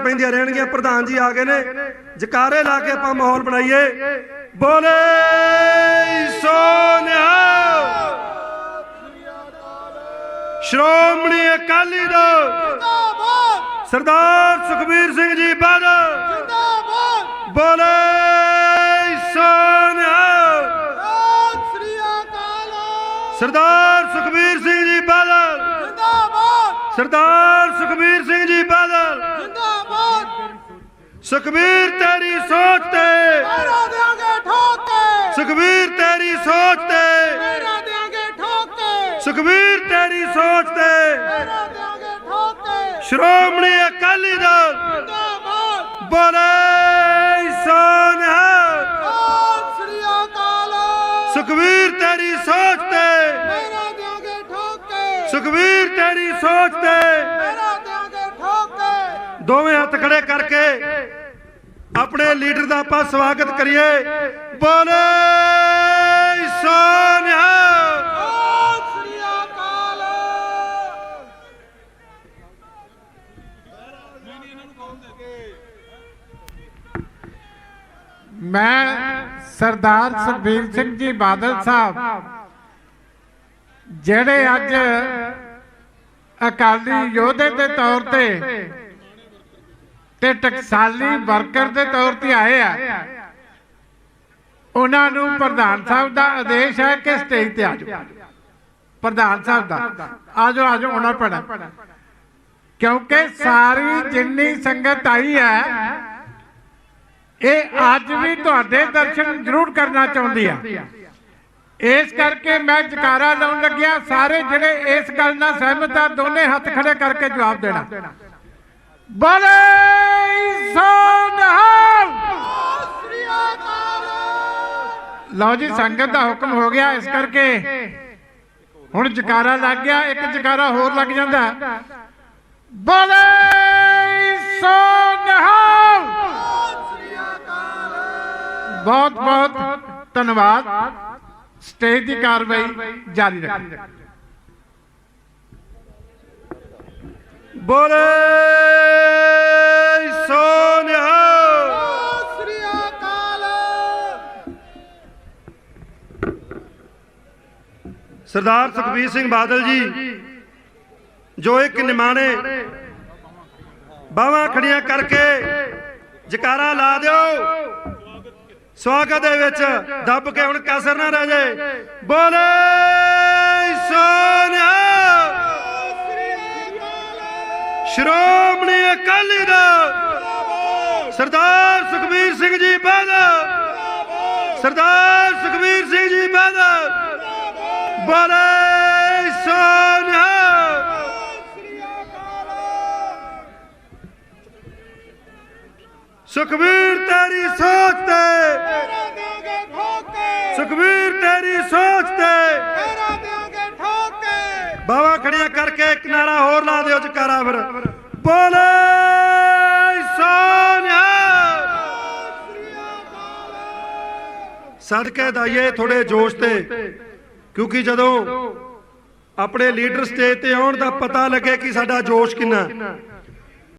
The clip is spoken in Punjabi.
ਪੈਂਦੀਆਂ ਰਹਿਣਗੀਆਂ, ਪ੍ਰਧਾਨ ਜੀ ਆ ਗਏ ਨੇ। ਜਕਾਰੇ ਲਾ ਕੇ ਆਪਾਂ ਮਾਹੌਲ ਬਣਾਈਏ। ਬੋਲੇ, ਸੋਨਿਆ। ਸ਼੍ਰੋਮਣੀ ਅਕਾਲੀ ਦਲ। ਜਿੰਦਾਬਾਦ ਸਰਦਾਰ ਸੁਖਬੀਰ ਸਿੰਘ ਜੀ ਬਾਦਲ ਜਿੰਦਾਬਾਦ ਬੋਲੇ, ਸੋਨਿਆ। ਸਰਦਾਰ ਸੁਖਬੀਰ ਸਿੰਘ ਜੀ ਬਾਦਲ ਜਿੰਦਾਬਾਦ ਸਰਦਾਰ ਸੁਖਬੀਰ ਸੁਖਬੀਰ ਤੇਰੀ ਸੋਚ ਤੇ। ਮੇਰਾ ਦਿਆਂਗੇ ਠੋਕ। ਕੇ ਸੁਖਬੀਰ ਤੇਰੀ ਸੋਚ ਤੇ। ਮੇਰਾ ਦਿਆਂਗੇ ਠੋਕ। ਕੇ ਸੁਖਬੀਰ ਤੇਰੀ ਸੋਚ ਤੇ। ਮੇਰਾ ਦਿਆਂਗੇ ਠੋਕ। ਕੇ ਸ਼੍ਰੋਮਣੀ ਅਕਾਲੀ ਦਲ। ਜਿੰਦਾਬਾਦ। ਬੋਲੇ ਸੋਨਿਆ ਸਤਿ ਸ੍ਰੀ ਅਕਾਲ। ਸੁਖਬੀਰ ਤੇਰੀ ਸੋਚ ਤੇ। ਮੇਰਾ ਦਿਆਂਗੇ ਠੋਕ। ਕੇ ਸੁਖਬੀਰ ਤੇਰੀ ਸੋਚ ਤੇ। ਮੇਰਾ ਦਿਆਂਗੇ ਠੋਕ। ਕੇ ਦੋਵੇਂ ਹੱਥ ਖੜੇ ਕਰਕੇ। ਆਪਣੇ ਲੀਡਰ ਦਾ ਆਪਾਂ ਸਵਾਗਤ ਕਰੀਏ। ਬੋਲੇ ਸੋਨਿਆ। ਮੈਂ ਸਰਦਾਰ ਸੁਖਬੀਰ ਸਿੰਘ ਜੀ ਬਾਦਲ ਸਾਹਿਬ, ਜਿਹੜੇ ਅੱਜ ਅਕਾਲੀ ਯੋਧੇ ਦੇ ਤੌਰ ਤੇ ਤੇ ਟਕਸਾਲੀ ਵਰਕਰ ਦੇ ਤੌਰ ਤੇ ਆਏ ਆ। ਉਹਨਾਂ ਨੂੰ ਪ੍ਰਧਾਨ ਸਾਹਿਬ ਦਾ ਆਦੇਸ਼ ਹੈ ਕਿ ਸਟੇਜ ਤੇ ਆ ਜਾਓ। ਪ੍ਰਧਾਨ ਸਾਹਿਬ ਦਾ। ਆ ਜਾਓ ਆ ਜਾਓ, ਉਹਨਾਂ ਪੈਣਾ ਕਿਉਂਕਿ ਸਾਰੀ ਜਿੰਨੀ ਸੰਗਤ ਆਈ ਹੈ, ਇਹ ਅੱਜ ਵੀ ਤੁਹਾਡੇ ਦਰਸ਼ਨ ਜ਼ਰੂਰ ਕਰਨਾ ਚਾਹੁੰਦੀ ਆ। ਇਸ ਕਰਕੇ ਮੈਂ ਜਕਾਰਾ ਲਾਉਣ ਲੱਗਿਆ, ਸਾਰੇ ਜਿਹੜੇ ਇਸ ਗੱਲ ਨਾਲ ਸਹਿਮਤ ਆ, ਦੋਨੇ ਹੱਥ ਖੜੇ ਕਰਕੇ ਜਵਾਬ ਦੇਣਾ। ਬੋਲੇ! ਲਓ ਜੀ, ਸੰਗਤ ਦਾ ਹੁਕਮ ਹੋ ਗਿਆ ਇਸ ਕਰਕੇ। ਹੁਣ ਜਕਾਰਾ ਲੱਗ ਗਿਆ, ਇੱਕ ਜਕਾਰਾ ਹੋਰ ਲੱਗ ਜਾਂਦਾ। ਬੋਲੇ ਸੋਨਹਾਲ ਸਤਿ ਬਹੁਤ ਬਹੁਤ ਧੰਨਵਾਦ। ਸਟੇਜ ਦੀ ਕਾਰਵਾਈ ਜਾਰੀ ਰੱਖੋ ਬੋਲੇ ਸਰਦਾਰ ਸੁਖਬੀਰ ਸਿੰਘ ਬਾਦਲ ਜੀ, ਜੋ ਇੱਕ ਨਿਮਾਣੇ ਬਾਹਾਂ ਖੜੀਆਂ ਕਰਕੇ ਜਕਾਰਾ ਲਾ ਦਿਓ। ਸਵਾਗਤ ਦੇ ਵਿੱਚ ਦੱਬ ਕੇ ਹੁਣ ਕਸਰ ਨਾ ਰਹਿ ਜਾਏ। ਬੋਲੇ ਸੋਨਿਆ। ਸ਼੍ਰੋਮਣੀ ਅਕਾਲੀ ਦਲ। ਸਰਦਾਰ ਸੁਖਬੀਰ ਸਿੰਘ ਜੀ ਬਾਦਲ ਸਰਦਾਰ ਸੁਖਬੀਰ ਸਿੰਘ ਜੀ ਬਾਦਲ ਬੋਲੇ ਸੋਨਿਆ ਸੁਖਬੀਰ ਤੇਰੀ ਸੋਚ ਤੇ ਮੇਰਾ ਤੇਰੀ ਸੋਚ ਤੇ। ਬਾਵਾ ਖੜੀਆਂ ਕਰਕੇ ਇੱਕ ਨਾਰਾ ਹੋਰ ਲਾ ਦਿਓ ਜਕਾਰਾ ਫਿਰ। ਬੋਲੇ ਸੋਨਿਆ। ਸਤਿ ਸ੍ਰੀ ਅਕਾਲ ਸਦਕੇ ਦਾਈਏ ਥੋੜੇ ਜੋਸ਼ ਤੇ। ਕਿਉਂਕਿ ਜਦੋਂ ਆਪਣੇ ਲੀਡਰ ਸਟੇਜ ਤੇ ਆਉਣ ਦਾ ਪਤਾ ਲੱਗੇ ਕਿ ਸਾਡਾ ਜੋਸ਼ ਕਿੰਨਾ